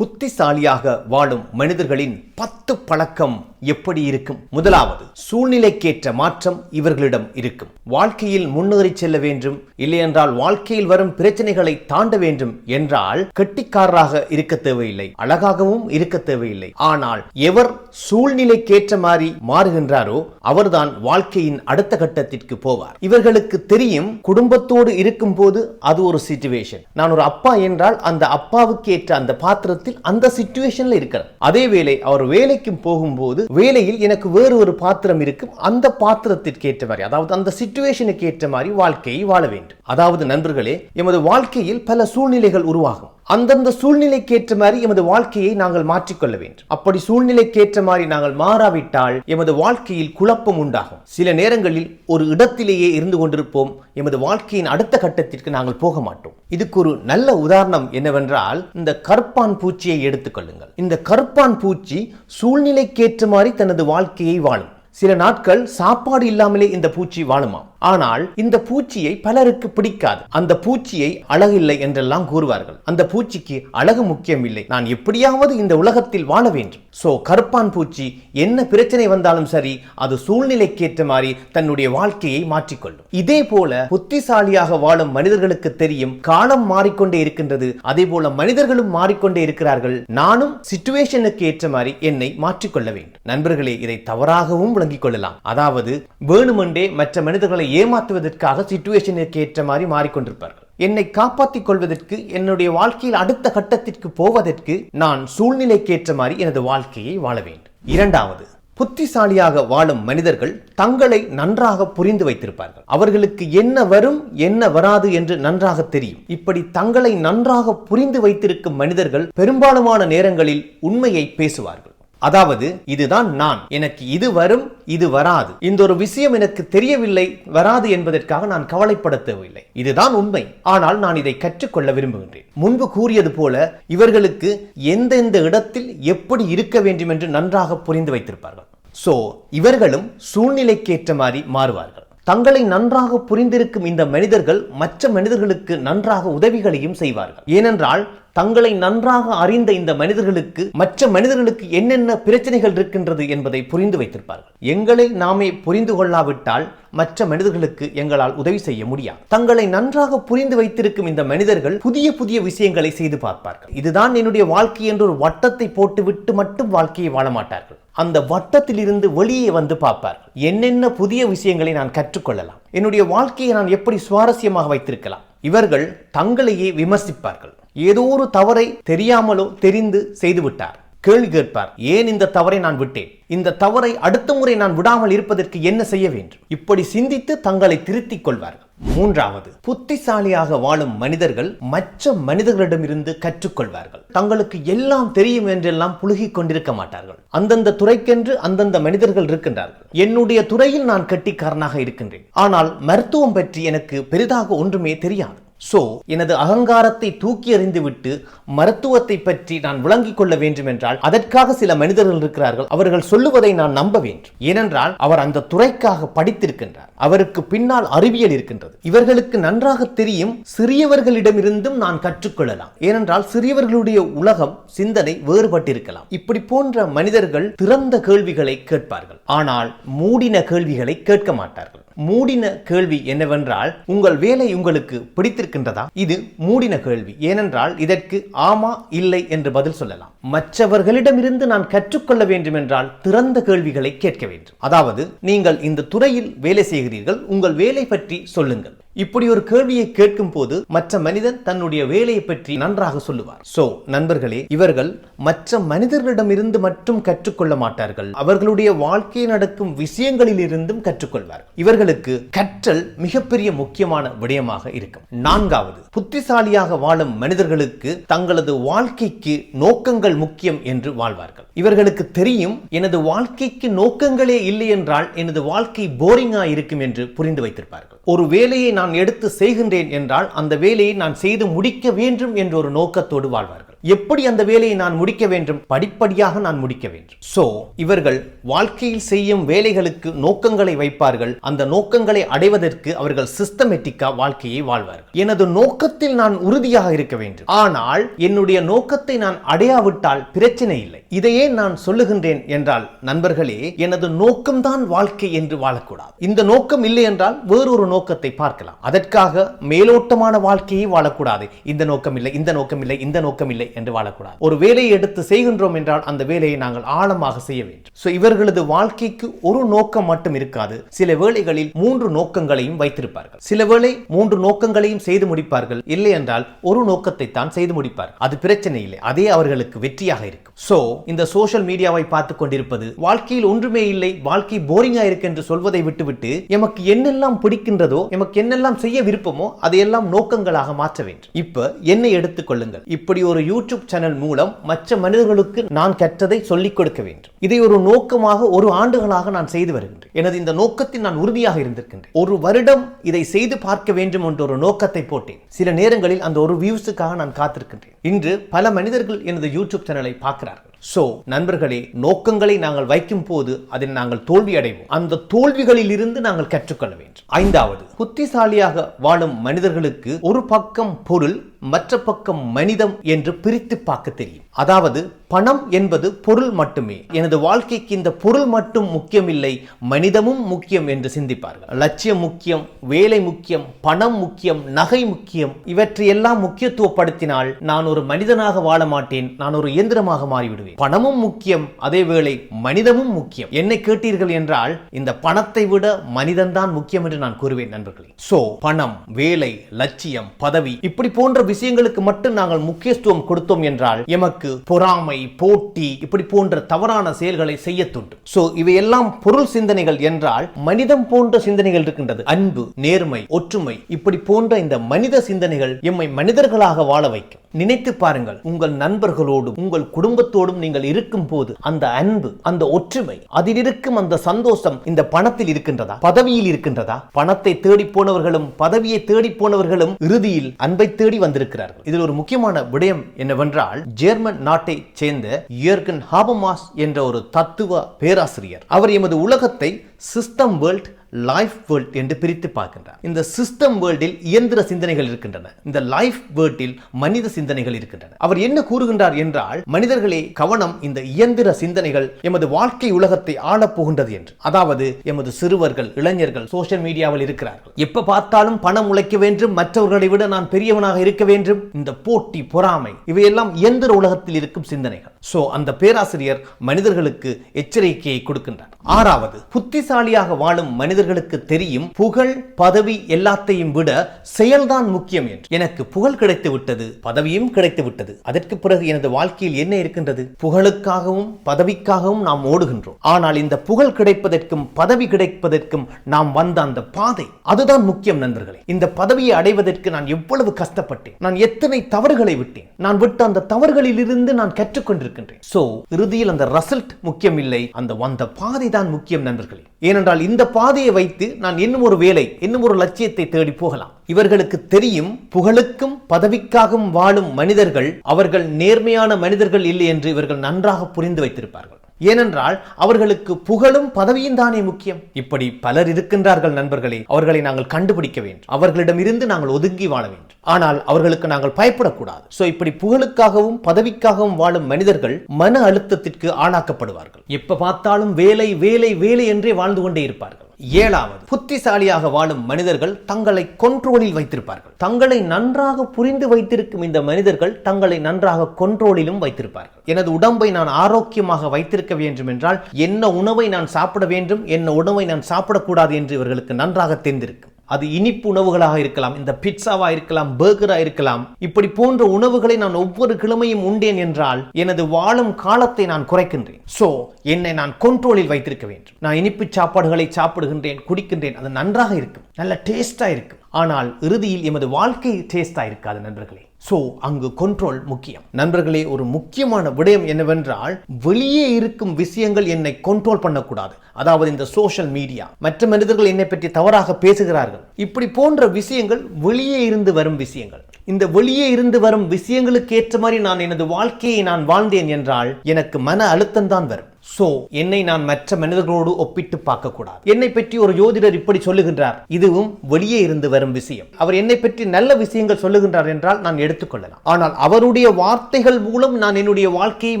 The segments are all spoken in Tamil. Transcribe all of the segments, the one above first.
புத்திசாலியாக வாழும் மனிதர்களின் பத்து பத்து பழக்கம் எப்படி இருக்கும்? முதலாவது சூழ்நிலைக்கேற்ற மாற்றம் இவர்களிடம் இருக்கும். வாழ்க்கையில் முன்னேறி செல்ல வேண்டும். இல்லையென்றால் வாழ்க்கையில் வரும் பிரச்சனைகளை தாண்ட வேண்டும் என்றால் கெட்டிக்காரராக இருக்க தேவையில்லை. அழகாகவும் இருக்க தேவையில்லை. ஆனால் எவர் சூழ்நிலைக்கேற்ற மாதிரி மாறுகின்றாரோ அவர்தான் வாழ்க்கையின் அடுத்த கட்டத்திற்கு போவார். இவர்களுக்கு தெரியும் குடும்பத்தோடு இருக்கும் போது அது ஒரு சிச்சுவேஷன் நான் ஒரு அப்பா என்றால் அந்த அப்பாவுக்கு ஏற்ற அந்த பாத்திரத்தில் அந்த சிச்சுவேஷன்ல இருக்கிறார் அதே வேளை அவர் வேலை வேலைக்கும் போகும்போது வேலையில் எனக்கு வேறு ஒரு பாத்திரம் இருக்கும். அந்த பாத்திரத்திற்கு ஏற்ற மாதிரி அதாவது அந்த சிச்சுவேஷனுக்கு ஏற்ற மாதிரி வாழ்க்கையை வாழ வேண்டும். அதாவது நண்பர்களே எமது வாழ்க்கையில் பல சூழ்நிலைகள் உருவாகும். அந்தந்த சூழ்நிலைக்கேற்ற மாதிரி எமது வாழ்க்கையை நாங்கள் மாற்றிக்கொள்ள வேண்டும். அப்படி சூழ்நிலைக்கேற்ற மாதிரி நாங்கள் மாறாவிட்டால் எமது வாழ்க்கையில் குழப்பம் உண்டாகும். சில நேரங்களில் ஒரு இடத்திலேயே இருந்து கொண்டிருப்போம். எமது வாழ்க்கையின் அடுத்த கட்டத்திற்கு நாங்கள் போக மாட்டோம். இதுக்கு ஒரு நல்ல உதாரணம் என்னவென்றால் இந்த கற்பான் பூச்சியை எடுத்துக்கொள்ளுங்கள் இந்த கற்பான் பூச்சி சூழ்நிலைக்கேற்ற மாதிரி தனது வாழ்க்கையை வாழும். சில நாட்கள் சாப்பாடு இல்லாமலே இந்த பூச்சி வாழுமாம். ஆனால் இந்த பூச்சியை பலருக்கு பிடிக்காது. அந்த பூச்சியை அழகில்லை என்றெல்லாம் கூறுவார்கள். அந்த பூச்சிக்கு அழகு முக்கியம் இல்லை நான் எப்படியாவது இந்த உலகத்தில் வாழ வேண்டும். சோ கருப்பான் பூச்சி என்ன பிரச்சனை வந்தாலும் சரி அது சூழ்நிலைக்கேற்ற மாதிரி தன்னுடைய வாழ்க்கையை மாற்றிக்கொள்ளும். இதே போல புத்திசாலியாக வாழும் மனிதர்களுக்கு தெரியும் காலம் மாறிக்கொண்டே இருக்கின்றது. அதே போல மனிதர்களும் மாறிக்கொண்டே இருக்கிறார்கள். நானும் சிச்சுவேஷனுக்கு ஏற்ற மாதிரி என்னை மாற்றிக்கொள்ள வேண்டும். நண்பர்களே இதை தவறாகவும் விளங்கிக் கொள்ளலாம். அதாவது வேணுமென்றே மற்ற மனிதர்களை ஏமாற்றுவதற்காக சிச்சுவேஷனுக்கு ஏற்ற மாதிரி மாறிக்கொண்டிருப்பார்கள். என்னை காப்பாற்றிக் கொள்வதற்கு என்னுடைய வாழ்க்கையில் அடுத்த கட்டத்திற்கு போவதற்கு நான் சூழ்நிலைக்கேற்ற மாதிரி எனது வாழ்க்கையை வாழ வேண்டும். இரண்டாவது புத்திசாலியாக வாழும் மனிதர்கள் தங்களை நன்றாக புரிந்து வைத்திருப்பார்கள். அவர்களுக்கு என்ன வரும் என்ன வராது என்று நன்றாக தெரியும். இப்படி தங்களை நன்றாக புரிந்து வைத்திருக்கும் மனிதர்கள் பெரும்பாலுமான நேரங்களில் உண்மையை பேசுவார்கள். அதாவது இதுதான் நான். எனக்கு இது வரும் இது வராது. இந்த ஒரு விஷயம் எனக்கு தெரியவில்லை வராது என்பதற்காக நான் கவலைப்பட தேவையில்லை இதுதான் உண்மை. ஆனால் நான் இதை கற்றுக்கொள்ள விரும்புகின்றேன். முன்பு கூறியது போல இவர்களுக்கு எந்தெந்த இடத்தில் எப்படி இருக்க வேண்டும் என்று நன்றாக புரிந்து வைத்திருப்பார்கள். சோ இவர்களும் சூழ்நிலைக்கேற்ற மாதிரி மாறுவார்கள். தங்களை நன்றாக புரிந்திருக்கும் இந்த மனிதர்கள் மற்ற மனிதர்களுக்கு நன்றாக உதவிகளையும் செய்வார்கள். ஏனென்றால் தங்களை நன்றாக அறிந்த இந்த மனிதர்களுக்கு மற்ற மனிதர்களுக்கு என்னென்ன பிரச்சனைகள் இருக்கின்றது என்பதை புரிந்து வைத்திருப்பார்கள். எங்களை நாமே புரிந்து கொள்ளாவிட்டால் மற்ற மனிதர்களுக்கு எங்களால் உதவி செய்ய முடியாது. தங்களை நன்றாக புரிந்து வைத்திருக்கும் இந்த மனிதர்கள் புதிய புதிய விஷயங்களை செய்து பார்ப்பார்கள். இதுதான் என்னுடைய வாழ்க்கை என்று ஒரு வட்டத்தை போட்டுவிட்டு மட்டும் வாழ்க்கையை வாழ மாட்டார்கள். அந்த வட்டத்திலிருந்து வெளியே வந்து பார்ப்பார் என்னென்ன புதிய விஷயங்களை நான் கற்றுக்கொள்ளலாம்? என்னுடைய வாழ்க்கையை நான் எப்படி சுவாரஸ்யமாக வைத்திருக்கலாம்? இவர்கள் தங்களையே விமர்சிப்பார்கள். ஏதோ ஒரு தவறை தெரியாமலோ தெரிந்து செய்துவிட்டார் கேள்வி கேட்பார் ஏன் இந்த தவறை நான் விட்டேன்? இந்த தவறை அடுத்த முறை நான் விடாமல் இருப்பதற்கு என்ன செய்ய வேண்டும்? இப்படி சிந்தித்து தங்களை திருத்திக் கொள்வார்கள். மூன்றாவது புத்திசாலியாக வாழும் மனிதர்கள் மற்ற மனிதர்களிடமிருந்து கற்றுக்கொள்வார்கள் தங்களுக்கு எல்லாம் தெரியும் என்றெல்லாம் புழுகிக் கொண்டிருக்க மாட்டார்கள். அந்தந்த துறைக்கென்று அந்தந்த மனிதர்கள் இருக்கின்றார்கள். என்னுடைய துறையில் நான் கட்டிக்காரனாக இருக்கின்றேன். ஆனால் மருத்துவம் பற்றி எனக்கு பெரிதாக ஒன்றுமே தெரியாது. சோ எனது அகங்காரத்தை தூக்கி எறிந்துவிட்டு மருத்துவத்தை பற்றி நான் விளங்கிக் கொள்ள வேண்டும் என்றால் அதற்காக சில மனிதர்கள் இருக்கிறார்கள். அவர்கள் சொல்லுவதை நான் நம்ப வேண்டும். ஏனென்றால் அவர் அந்த துறைக்காக படித்திருக்கின்றார். அவருக்கு பின்னால் அறிவியல் இருக்கின்றது. இவர்களுக்கு நன்றாக தெரியும் சிறியவர்களிடமிருந்தும் நான் கற்றுக்கொள்ளலாம். ஏனென்றால் சிறியவர்களுடைய உலகம் சிந்தனை வேறுபட்டிருக்கலாம். இப்படி போன்ற மனிதர்கள் திறந்த கேள்விகளை கேட்பார்கள். ஆனால் மூடின கேள்விகளை கேட்க மாட்டார்கள். மூடின கேள்வி என்னவென்றால் உங்கள் வேலை உங்களுக்கு பிடித்திருக்கின்றதா? இது மூடின கேள்வி. ஏனென்றால் இதற்கு ஆமா இல்லை என்று பதில் சொல்லலாம். மற்றவர்களிடமிருந்து நான் கற்றுக்கொள்ள வேண்டும் என்றால் திறந்த கேள்விகளை கேட்க வேண்டும். அதாவது நீங்கள் இந்த துறையில் வேலை செய்கிறீர்கள் உங்கள் வேலை பற்றி சொல்லுங்கள். இப்படி ஒரு கேள்வியை கேட்கும் போது மற்ற மனிதன் தன்னுடைய வேலையை பற்றி நன்றாக சொல்லுவார். சோ நண்பர்களே இவர்கள் மற்ற மனிதர்களிடமிருந்து மட்டும் கற்றுக்கொள்ள மாட்டார்கள். அவர்களுடைய வாழ்க்கை நடக்கும் விஷயங்களில் இருந்தும் கற்றுக்கொள்வார். இவர்களுக்கு கற்றல் மிகப்பெரிய முக்கியமான விடயமாக இருக்கும். நான்காவது புத்திசாலியாக வாழும் மனிதர்களுக்கு தங்களது வாழ்க்கைக்கு நோக்கங்கள் முக்கியம் என்று வாழ்வார்கள். இவர்களுக்கு தெரியும் எனது வாழ்க்கைக்கு நோக்கங்களே இல்லை என்றால் எனது வாழ்க்கை போரிங்கா இருக்கும் என்று புரிந்து வைத்திருப்பார்கள். ஒரு வேலையை நான் எடுத்து செய்கின்றேன் என்றால் அந்த வேலையை நான் செய்து முடிக்க வேண்டும் என்ற ஒரு நோக்கத்தோடு வாழ்வார்கள். எப்படி அந்த வேலையை நான் முடிக்க வேண்டும்? படிப்படியாக நான் முடிக்க வேண்டும். சோ இவர்கள் வாழ்க்கையில் செய்யும் வேலைகளுக்கு நோக்கங்களை வைப்பார்கள். அந்த நோக்கங்களை அடைவதற்கு அவர்கள் சிஸ்டமேட்டிக்கா வாழ்க்கையை வாழ்வார்கள். எனது நோக்கத்தில் நான் உறுதியாக இருக்க வேண்டும். ஆனால் என்னுடைய நோக்கத்தை நான் அடையாவிட்டால் பிரச்சனை இல்லை. இதையே நான் சொல்லுகின்றேன் என்றால் நண்பர்களே எனது நோக்கம்தான் வாழ்க்கை என்று வாழக்கூடாது. இந்த நோக்கம் இல்லை என்றால் வேறொரு நோக்கத்தை பார்க்கலாம். அதற்காக மேலோட்டமான வாழ்க்கையை வாழக்கூடாது. இந்த நோக்கம் இல்லை இந்த நோக்கம் இல்லை இந்த நோக்கம் இல்லை என்று வாழக்கூடாது. ஒரு வேலையை எடுத்து செய்கின்றோம் என்றால் அந்த வேலையை நாங்கள் ஆழமாக செய்ய வேண்டும். ஸோ இவர்களது வாழ்க்கைக்கு ஒரு நோக்கம் மட்டும் இருக்காது. சில வேளைகளில் மூன்று நோக்கங்களையும் வைத்திருப்பார்கள். சில வேளை மூன்று நோக்கங்களையும் செய்து முடிப்பார்கள். இல்லை என்றால் ஒரு நோக்கத்தை தான் செய்து முடிப்பார்கள். அது பிரச்சனை இல்லை. அதே அவர்களுக்கு வெற்றியாக இருக்கும். சோ இந்த சோஷியல் மீடியாவை பார்த்து கொண்டிருப்பது வாழ்க்கையில் ஒன்றுமே இல்லை வாழ்க்கை போரிங்கா இருக்கு என்று சொல்வதை விட்டுவிட்டு எமக்கு என்னெல்லாம் பிடிக்கின்றதோ எமக்கு என்னெல்லாம் செய்ய விருப்பமோ அதையெல்லாம் நோக்கங்களாக மாற்ற வேண்டும். இப்ப என்னை எடுத்துக் கொள்ளுங்கள். இப்படி ஒரு யூ யூடியூப் சேனல் மூலம் மற்ற மனிதர்களுக்கு நான் கற்றதை சொல்லிக் கொடுக்க வேண்டும். இதை ஒரு நோக்கமாக ஒரு ஆண்டுகளாக நான் செய்து வருகின்றேன். எனது இந்த நோக்கத்தில் நான் உறுதியாக இருந்திருக்கின்றேன். ஒரு வருடம் இதை செய்து பார்க்க வேண்டும் என்ற ஒரு நோக்கத்தை போட்டேன். சில நேரங்களில் அந்த ஒரு வியூஸுக்காக நான் காத்திருக்கின்றேன். இன்று பல மனிதர்கள் எனது யூடியூப் சேனலை பார்க்கிறார்கள். சோ நண்பர்களே நோக்கங்களை நாங்கள் வைக்கும் போது அதில் நாங்கள் தோல்வி அடைவோம் அந்த தோல்விகளில் இருந்து நாங்கள் கற்றுக்கொள்ள வேண்டும். ஐந்தாவது புத்திசாலியாக வாழும் மனிதர்களுக்கு ஒரு பக்கம் பொருள் மற்ற பக்கம் மனிதம் என்று பிரித்து பார்க்க தெரியும். அதாவது பணம் என்பது பொருள் மட்டுமே. எனது வாழ்க்கைக்கு இந்த பொருள் மட்டும் முக்கியமில்லை மனிதமும் முக்கியம் என்று சிந்திப்பார்கள். லட்சியம் முக்கியம் வேலை முக்கியம் பணம் முக்கியம் நகை முக்கியம் இவற்றையெல்லாம் முக்கியத்துவப்படுத்தினால் நான் ஒரு மனிதனாக வாழ மாட்டேன் நான் ஒரு இயந்திரமாக மாறிவிடுவேன். பணமும் முக்கியம் அதே வேளை மனிதமும் முக்கியம். என்னை கேட்டீர்கள் என்றால் இந்த பணத்தை விட மனிதன்தான் முக்கியம் என்று நான் கூறுவேன் நண்பர்களே. சோ பணம் வேலை லட்சியம் பதவி இப்படி போன்ற விஷயங்களுக்கு மட்டும் நாங்கள் முக்கியத்துவம் கொடுத்தோம் என்றால் எமக்கு பொறாமை போட்டி இப்படி போன்ற தவறான செயல்களை செய்ய தூண்டும் சோ இவையெல்லாம் பொருள் சிந்தனைகள் என்றால் மனிதம் போன்ற சிந்தனைகள் இருக்கின்றது. அன்பு நேர்மை ஒற்றுமை இப்படி போன்ற இந்த மனித சிந்தனைகள் எம்மை மனிதர்களாக வாழ வைக்கும். நினைத்து பாருங்கள் உங்கள் நண்பர்களோடும் உங்கள் குடும்பத்தோடும் நீங்கள் இருக்கும் போது அந்த அன்பு அந்த ஒற்றுமை அதில் இருக்கும் அந்த சந்தோஷம் இந்த பணத்தில் இருக்கின்றதா? பதவியில் இருக்கின்றதா? பணத்தை தேடி போனவர்களும் பதவியை தேடி போனவர்களும் இறுதியில் அன்பை தேடி வந்திருக்கிறார்கள். இதில் ஒரு முக்கியமான விடயம் என்னவென்றால் ஜெர்மன் நாட்டை சேர்ந்த யர்கன் ஹாபமாஸ் என்ற ஒரு தத்துவ பேராசிரியர். அவர் எமது உலகத்தை சிஸ்டம் வேர்ல்ட் லைஃப் வேர்ல்ட் என்று பிரித்து பார்க்கின்றார். இந்த சிஸ்டம் வேர்ல்டில் இயந்திர சிந்தனைகள் இருக்கின்றன. இந்த லைஃப் வேர்ல்டில் மனித சிந்தனைகள் இருக்கின்றன. அவர் என்ன கூறுகின்றார் என்றால் மனிதர்களே கவனம் இந்த இயந்திர சிந்தனைகள் எமது வாழ்க்கை உலகத்தை ஆளப் போகின்றது என்று. அதாவது எமது சிறுவர்கள் இளைஞர்கள் சோசியல் மீடியாவில் இருக்கிறார்கள். எப்ப பார்த்தாலும் பணம் உழைக்க வேண்டும் மற்றவர்களை விட நான் பெரியவனாக இருக்க வேண்டும். இந்த போட்டி பொறாமை இவையெல்லாம் இயந்திர உலகத்தில் இருக்கும் சிந்தனைகள். சோ அந்த பேராசிரியர் மனிதர்களுக்கு எச்சரிக்கையை கொடுக்கின்றார். ஆறாவது புத்திசாலியாக வாழும் மனிதர்களுக்கு தெரியும் புகழ் பதவி எல்லாத்தையும் விட செயல்தான் முக்கியம் என்று. எனக்கு புகழ் கிடைத்து விட்டது பதவியும் கிடைத்து விட்டது அதற்கு பிறகு எனது வாழ்க்கையில் என்ன இருக்கின்றது? புகழுக்காகவும் பதவிக்காகவும் நாம் ஓடுகின்றோம். ஆனால் இந்த புகழ் கிடைப்பதற்கும் பதவி கிடைப்பதற்கும் நாம் வந்த அந்த பாதை அதுதான் முக்கியம் நண்பர்களே. இந்த பதவியை அடைவதற்கு நான் எவ்வளவு கஷ்டப்பட்டேன். நான் எத்தனை தவறுகளை விட்டேன். நான் விட்ட அந்த தவறுகளில் இருந்து நான் கற்றுக்கொண்டிருக்கின்றேன். சோ இறுதியில் அந்த ரசல்ட் முக்கியம் இல்லை அந்த வந்த பாதை தான் முக்கியம் நண்பர்களே. ஏனென்றால் இந்த பாதையை வைத்து நான் இன்னும் ஒரு வேலை இன்னும் ஒரு லட்சியத்தை தேடி போகலாம். இவர்களுக்கு தெரியும் புகழுக்கும் பதவிக்காகவும் வாழும் மனிதர்கள் அவர்கள் நேர்மையான மனிதர்கள் இல்லை என்று இவர்கள் நன்றாக புரிந்து வைத்திருப்பார்கள். ஏனென்றால் அவர்களுக்கு புகழும் பதவியும் தானே முக்கியம். இப்படி பலர் இருக்கின்றார்கள் நண்பர்களே அவர்களை நாங்கள் கண்டுபிடிக்க வேண்டும். அவர்களிடமிருந்து நாங்கள் ஒதுங்கி வாழ வேண்டும். ஆனால் அவர்களுக்கு நாங்கள் பயப்படக்கூடாது. சோ இப்படி புகழுக்காகவும் பதவிக்காகவும் வாழும் மனிதர்கள் மன அழுத்தத்திற்கு ஆளாக்கப்படுவார்கள். எப்ப பார்த்தாலும் வேலை வேலை வேலை என்றே வாழ்ந்து கொண்டே இருப்பார்கள். ஏழாவது புத்திசாலியாக வாழும் மனிதர்கள் தங்களை கொண்ட்ரோலில் வைத்திருப்பார்கள். தங்களை நன்றாக புரிந்து வைத்திருக்கும் இந்த மனிதர்கள் தங்களை நன்றாக கொண்ட்ரோலிலும் வைத்திருப்பார்கள். எனது உடம்பை நான் ஆரோக்கியமாக வைத்திருக்க வேண்டும் என்றால் என்ன உணவை நான் சாப்பிட வேண்டும் என்ன உணவை நான் சாப்பிடக்கூடாது என்று இவர்களுக்கு நன்றாக தெரிந்திருக்கும். அது இனிப்பு உணவுகளாக இருக்கலாம் இந்த பிட்சாவாக இருக்கலாம் பர்கராக இருக்கலாம். இப்படி போன்ற உணவுகளை நான் ஒவ்வொரு கிழமையும் உண்டேன் என்றால் எனது வாழும் காலத்தை நான் குறைக்கின்றேன். ஸோ என்னை நான் கண்ட்ரோலில் வைத்திருக்க வேண்டும். நான் இனிப்பு சாப்பாடுகளை சாப்பிடுகின்றேன் குடிக்கின்றேன் அது நன்றாக இருக்கும் நல்ல டேஸ்டாக இருக்கும். ஆனால் இறுதியில் எமது வாழ்க்கை டேஸ்டாக இருக்காது நண்பர்களே. ஸோ அங்கு கொண்ட்ரோல் முக்கியம். நண்பர்களே ஒரு முக்கியமான விடயம் என்னவென்றால் வெளியே இருக்கும் விஷயங்கள் என்னை கொண்ட்ரோல் பண்ணக்கூடாது. அதாவது இந்த சோஷியல் மீடியா மற்ற மனிதர்கள் என்னை பற்றி தவறாக பேசுகிறார்கள். இப்படி போன்ற விஷயங்கள் வெளியே இருந்து வரும் விஷயங்கள். இந்த வெளியே இருந்து வரும் விஷயங்களுக்கு ஏற்ற மாதிரி நான் எனது வாழ்க்கையை நான் வாழ்ந்தேன் என்றால் எனக்கு மன அழுத்தம் தான் வரும். சோ என்னை நான் மற்ற மனிதர்களோடு ஒப்பிட்டு பார்க்க கூடாது என்னை பற்றி ஒரு ஜோதிடர் இப்படி சொல்லுகின்றார். இதுவும் வெளியே இருந்து வரும் விஷயம். அவர் என்னை பற்றி நல்ல விஷயங்கள் சொல்லுகின்றார் என்றால் நான் எடுத்துக்கொள்ளலாம் ஆனால் அவருடைய வார்த்தைகள் மூலம் நான் என்னுடைய வாழ்க்கையை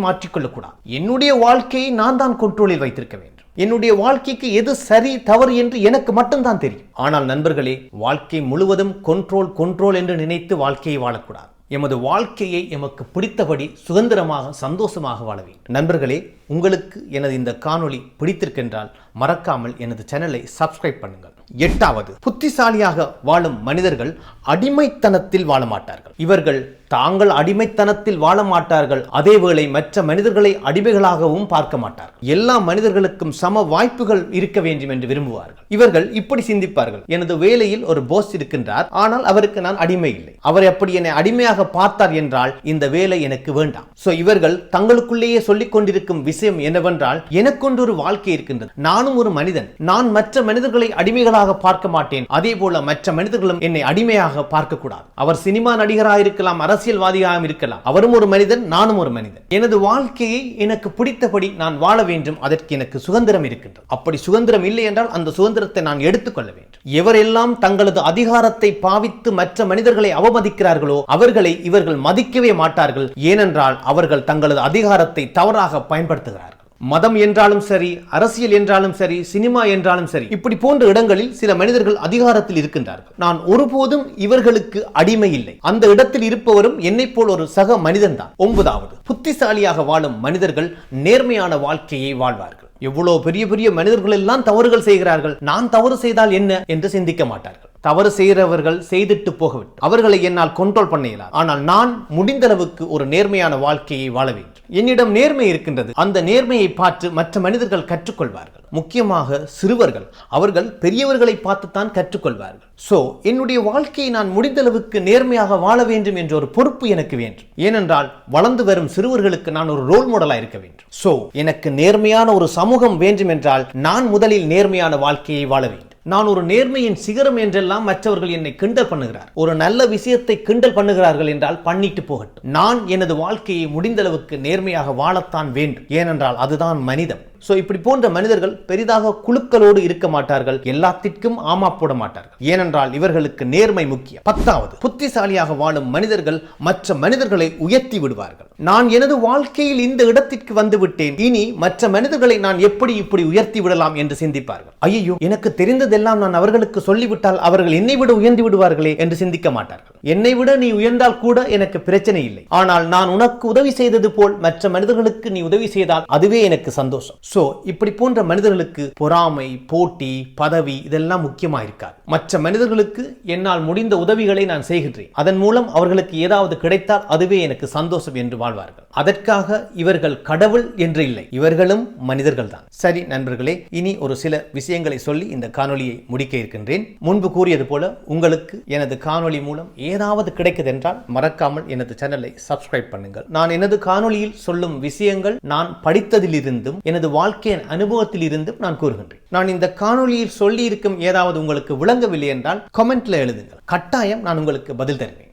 மாற்றிக்கொள்ளக்கூடாது. என்னுடைய வாழ்க்கையை நான் தான் கண்ட்ரோலில் வைத்திருக்க வேண்டும். என்னுடைய வாழ்க்கைக்கு எது சரி தவறு என்று எனக்கு மட்டும்தான் தெரியும். ஆனால் நண்பர்களே வாழ்க்கை முழுவதும் கொண்ட்ரோல் கொண்ட்ரோல் என்று நினைத்து வாழ்க்கையை வாழக்கூடாது. எமது வாழ்க்கையை எமக்கு பிடித்தபடி சுதந்திரமாக சந்தோஷமாக வாழ வேண்டும். நண்பர்களே உங்களுக்கு எனது இந்த காணொளி பிடித்திருக்கின்றால் மறக்காமல் எனது சேனலை சப்ஸ்கிரைப் பண்ணுங்கள். எட்டாவது புத்திசாலியாக வாழும் மனிதர்கள் அடிமைத்தனத்தில் வாழ மாட்டார்கள். இவர்கள் தாங்கள் அடிமைத்தனத்தில் வாழ மாட்டார்கள். அதேவேளை மற்ற மனிதர்களை அடிமைகளாகவும் பார்க்க மாட்டார்கள். எல்லா மனிதர்களுக்கும் சம வாய்ப்புகள் இருக்க வேண்டும் என்று விரும்புவார்கள். இவர்கள் இப்படி சிந்திப்பார்கள். எனது வேலையில் ஒரு போஸ் இருக்கின்றார். ஆனால் அவருக்கு நான் அடிமை இல்லை. அவர் எப்படி என்னை அடிமையாக பார்த்தார் என்றால் இந்த வேலை எனக்கு வேண்டாம். சோ இவர்கள் தங்களுக்குள்ளேயே சொல்லிக் கொண்டிருக்கும் விஷயம் என்னவென்றால் எனக்கொண்டு ஒரு வாழ்க்கை இருக்கின்றது. நானும் ஒரு மனிதன். நான் மற்ற மனிதர்களை அடிமைகளாக பார்க்க மாட்டேன். அதே போல மற்ற மனிதர்களும் என்னை அடிமையாக பார்க்க கூடாது அவர் சினிமா நடிகராக இருக்கலாம் அரசு அரசியல்வாதியாக இருக்கலாம். அவரும் ஒரு மனிதன் நானும் ஒரு மனிதன். எனது வாழ்க்கையை எனக்கு பிடித்தபடி நான் வாழ வேண்டும். அதற்கு எனக்கு சுதந்திரம் இருக்கின்றது. அப்படி சுதந்திரம் இல்லை என்றால் அந்த சுதந்திரத்தை நான் எடுத்துக்கொள்ள வேண்டும். எவரெல்லாம் தங்களது அதிகாரத்தை பாவித்து மற்ற மனிதர்களை அவமதிக்கிறார்களோ அவர்களை இவர்கள் மதிக்கவே மாட்டார்கள். ஏனென்றால் அவர்கள் தங்களது அதிகாரத்தை தவறாக பயன்படுத்துகிறார்கள். மதம் என்றாலும் சரி அரசியல் என்றாலும் சரி சினிமா என்றாலும் சரி இப்படி போன்ற இடங்களில் சில மனிதர்கள் அதிகாரத்தில் இருக்கின்றார்கள். நான் ஒருபோதும் இவர்களுக்கு அடிமை இல்லை. அந்த இடத்தில் இருப்பவரும் என்னை போல் ஒரு சக மனிதன் தான் ஒன்பதாவது புத்திசாலியாக வாழும் மனிதர்கள் நேர்மையான வாழ்க்கையை வாழ்வார்கள். எவ்வளவு பெரிய பெரிய மனிதர்கள் எல்லாம் தவறுகள் செய்கிறார்கள். நான் தவறு செய்தால் என்ன என்று சிந்திக்க மாட்டார்கள். தவறு செய்கிறவர்கள் செய்துட்டு போகவிட்டு அவர்களை என்னால் கண்ட்ரோல் பண்ண இயலாது. ஆனால் நான் முடிந்தளவுக்கு ஒரு நேர்மையான வாழ்க்கையை வாழ வேண்டும். என்னிடம் நேர்மை இருக்கின்றது. அந்த நேர்மையை பார்த்து மற்ற மனிதர்கள் கற்றுக்கொள்வார்கள். முக்கியமாக சிறுவர்கள். அவர்கள் பெரியவர்களை பார்த்துத்தான் கற்றுக்கொள்வார்கள். சோ என்னுடைய வாழ்க்கையை நான் முடிந்தளவுக்கு நேர்மையாக வாழ வேண்டும் என்ற ஒரு பொறுப்பு எனக்கு வேண்டும். ஏனென்றால் வளர்ந்து வரும் சிறுவர்களுக்கு நான் ஒரு ரோல் மாடலா இருக்க வேண்டும். சோ எனக்கு நேர்மையான ஒரு சமூகம் வேண்டும் என்றால் நான் முதலில் நேர்மையான வாழ்க்கையை வாழ வேண்டும். நான் ஒரு நேர்மையின் சிகரம் என்றெல்லாம் மற்றவர்கள் என்னை கிண்டல் பண்ணுகிறார். ஒரு நல்ல விஷயத்தை கிண்டல் பண்ணுகிறார்கள் என்றால் பண்ணிட்டு போகட்டும். நான் எனது வாழ்க்கையை முடிந்தளவுக்கு நேர்மையாக வாழத்தான் வேண்டும். ஏனென்றால் அதுதான் மனிதம். சோ இப்படி போன்ற மனிதர்கள் பெரிதாக குழுக்களோடு இருக்க மாட்டார்கள். எல்லாத்திற்கும் ஆமா போட மாட்டார்கள். ஏனென்றால் இவர்களுக்கு நேர்மை முக்கியம். பத்தாவது புத்திசாலியாக வாழும் மனிதர்கள் மற்ற மனிதர்களை உயர்த்தி விடுவார்கள். நான் எனது வாழ்க்கையில் இந்த இடத்திற்கு வந்துவிட்டேன். இனி மற்ற மனிதர்களை நான் எப்படி இப்படி உயர்த்தி விடலாம் என்று சிந்திப்பார்கள். ஐயோ எனக்கு தெரிந்ததெல்லாம் நான் அவர்களுக்கு சொல்லிவிட்டால் அவர்கள் என்னை விட உயர்ந்து விடுவார்களே என்று சிந்திக்க மாட்டார்கள். என்னை விட நீ உயர்ந்தால் கூட எனக்கு பிரச்சனை இல்லை. ஆனால் நான் உனக்கு உதவி செய்தது போல் மற்ற மனிதர்களுக்கு நீ உதவி செய்தால் அதுவே எனக்கு சந்தோஷம். ஸோ இப்படி போன்ற மனிதர்களுக்கு பொறாமை போட்டி பதவி இதெல்லாம் முக்கியமாக இருக்காது. மற்ற மனிதர்களுக்கு என்னால் முடிந்த உதவிகளை நான் செய்கின்றேன். அதன் மூலம் அவர்களுக்கு ஏதாவது கிடைத்தால் அதுவே எனக்கு சந்தோஷம் என்று வாழ்வார்கள். அதற்காக இவர்கள் கடவுள் என்று இல்லை. இவர்களும் மனிதர்கள் தான் சரி நண்பர்களே இனி ஒரு சில விஷயங்களை சொல்லி இந்த காணொலியை முடிக்க இருக்கின்றேன். முன்பு கூறியது போல உங்களுக்கு எனது காணொளி மூலம் ஏதாவது கிடைக்குது என்றால் மறக்காமல் எனது சேனலை சப்ஸ்கிரைப் பண்ணுங்கள். நான் எனது காணொளியில் சொல்லும் விஷயங்கள் நான் படித்ததிலிருந்தும் எனது வாழ்க்கையின் அனுபவத்தில் இருந்தும் நான் கூறுகின்றேன். நான் இந்த காணொளியில் சொல்லி இருக்கும் ஏதாவது உங்களுக்கு விளங்கவில்லை என்றால் கமெண்ட்ல எழுதுங்கள். கட்டாயம் நான் உங்களுக்கு பதில் தருவேன்.